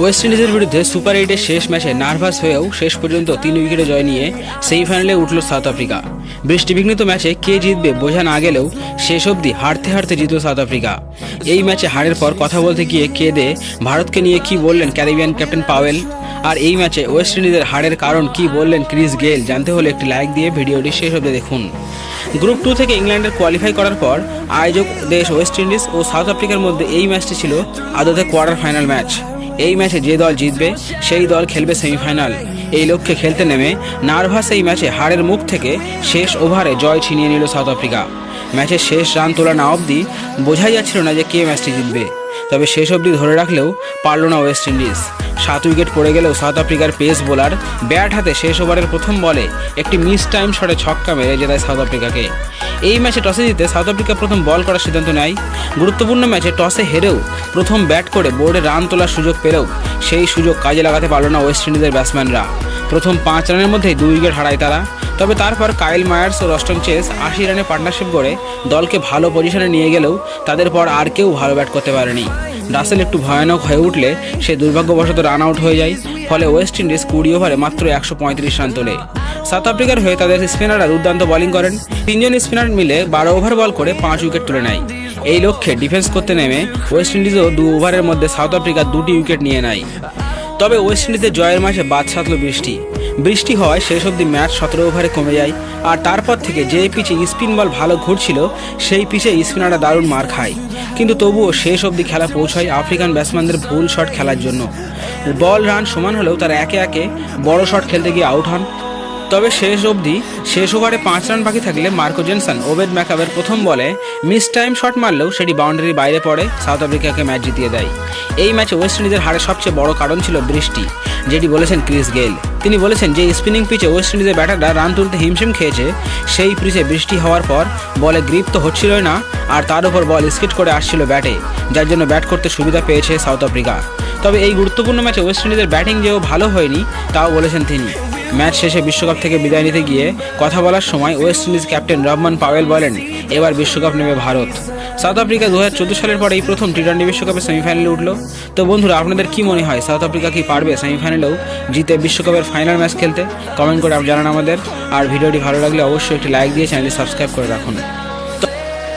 West ইন্ডিজের বিরুদ্ধে super এইটের শেষ ম্যাচে নার্ভাস হয়েও শেষ পর্যন্ত তিন উইকেটে জয় নিয়ে সেমিফাইনালে উঠল সাউথ আফ্রিকা। বৃষ্টিবিঘ্নিত ম্যাচে কে জিতবে বোঝা না গেলেও শেষ অবধি হারতে হারতে জিতল সাউথ আফ্রিকা। এই ম্যাচে হারের পর কথা বলতে গিয়ে কে দে ভারতকে নিয়ে কি বললেন ক্যারিবিয়ান ক্যাপ্টেন পাওয়েল? আর এই ম্যাচে ওয়েস্ট ইন্ডিজের হারের কারণ কি বললেন ক্রিস গেল জানতে হলে একটি লাইক দিয়ে ভিডিওটি শেষ অবধি দেখুন। গ্রুপ টু থেকে ইংল্যান্ডের কোয়ালিফাই করার পর আয়োজক দেশ ওয়েস্ট ইন্ডিজ ও সাউথ আফ্রিকার মধ্যে এই ম্যাচটি ছিল আদতে কোয়ার্টার ফাইনাল ম্যাচ। এই ম্যাচে যে দল জিতবে, সেই দল খেলবে সেমিফাইনাল। এই লক্ষ্যে খেলতে নেমে নার্ভাস এই ম্যাচে হারের মুখ থেকে শেষ ওভারে জয় ছিনিয়ে নিল সাউথ আফ্রিকা। ম্যাচের শেষ রান তোলা না অবধি বোঝাই যাচ্ছিল না যে কে ম্যাচটি জিতবে। তবে শেষ অবধি ধরে রাখলেও পারল না ওয়েস্ট ইন্ডিজ। সাত উইকেট পড়ে গেলেও সাউথ আফ্রিকার পেস বোলার ব্যাট হাতে শেষ ওভারের প্রথম বলে একটি মিস টাইম শটে ছক্কা মেরে জেতায় সাউথ আফ্রিকাকে। এই ম্যাচে টসে জিতে সাউথ আফ্রিকা প্রথম বল করার সিদ্ধান্ত নেয়। গুরুত্বপূর্ণ ম্যাচে টসে হেরেও প্রথম ব্যাট করে বোর্ডে রান তোলার সুযোগ পেলেও সেই সুযোগ কাজে লাগাতে পারল না ওয়েস্ট ইন্ডিজের ব্যাটসম্যানরা। প্রথম পাঁচ রানের মধ্যেই দুই উইকেট হারায় তারা। তবে তারপর কাইল মায়ার্স ও রস্টন চেস আশি রানে পার্টনারশিপ করে দলকে ভালো পজিশনে নিয়ে গেলেও তাদের পর আর কেউ ভালো ব্যাট করতে পারেনি। রাসেল একটু ভয়ানক হয়ে উঠলে সে দুর্ভাগ্যবশত রান আউট হয়ে যায়। ফলে ওয়েস্ট ইন্ডিজ কুড়ি ওভারে মাত্র একশো পঁয়ত্রিশ রান তোলে। সাউথ আফ্রিকার হয়ে তাদের স্পিনাররা দুর্দান্ত বোলিং করেন। তিনজন স্পিনার মিলে বারো ওভার বল করে পাঁচ উইকেট তুলে নেয়। এই লক্ষ্যে ডিফেন্স করতে নেমে ওয়েস্ট ইন্ডিজও দু ওভারের মধ্যে সাউথ আফ্রিকা দুটি উইকেট নিয়ে নেয়। তবে ওয়েস্ট ইন্ডিজের জয়ের মাসে বাদ সাধল বৃষ্টি। বৃষ্টি হওয়ায় শেষ অবধি ম্যাচ সতেরো ওভারে কমে যায়। আর তারপর থেকে যে পিচে স্পিন বল ভালো ঘুরছিল, সেই পিচে স্পিনাররা দারুণ মার খায়। কিন্তু তবুও শেষ অবধি খেলা পৌঁছায় আফ্রিকান ব্যাটসম্যানদের ভুল শট খেলার জন্য। বল রান সমান হলেও তারা একে একে বড় শট খেলতে গিয়ে আউট হন। তবে শেষ অবধি শেষ ওভারে পাঁচ রান বাকি থাকলে মার্কো জেনসন, ওবেদ ম্যাকাবের প্রথম বলে মিস টাইম শট মারলেও সেটি বাউন্ডারির বাইরে পড়ে, সাউথ আফ্রিকাকে ম্যাচ জিতিয়ে দেয়। এই ম্যাচে ওয়েস্ট ইন্ডিজের হারের সবচেয়ে বড় কারণ ছিল বৃষ্টি, যেটি বলেছেন ক্রিস গেল তিনি বলেছেন যে স্পিনিং পিচে ওয়েস্ট ইন্ডিজের ব্যাটাররা রান তুলতে হিমশিম খেয়েছে, সেই পিচে বৃষ্টি হওয়ার পর বলে গ্রিপ তো হচ্ছিলই না, আর তার উপর বল স্কিট করে আসছিল ব্যাটে, যার জন্য ব্যাট করতে সুবিধা পেয়েছে সাউথ আফ্রিকা। তবে এই গুরুত্বপূর্ণ ম্যাচে ওয়েস্ট ইন্ডিজের ব্যাটিং যেও ভালো হয়নি, তাও বলেছেন তিনি। ম্যাচ শেষে বিশ্বকাপ থেকে বিদায় নিতে গিয়ে কথা বলার সময় West Indies captain Rovman Powell বলেন, এবার বিশ্বকাপ নেবে ভারত। সাউথ আফ্রিকা দু হাজার চোদ্দ সালের পরে এই প্রথম টি টোয়েন্টি বিশ্বকাপে সেমিফাইনালে উঠল। তো বন্ধুরা, আপনাদের কি মনে হয়, সাউথ আফ্রিকা কি পারবে সেমিফাইনালেও জিতে বিশ্বকাপের ফাইনাল ম্যাচ খেলতে? কমেন্ট করে জানান আমাদের। আর ভিডিওটি ভালো লাগলে অবশ্যই একটি লাইক দিয়ে চ্যানেলটি সাবস্ক্রাইব করে রাখুন।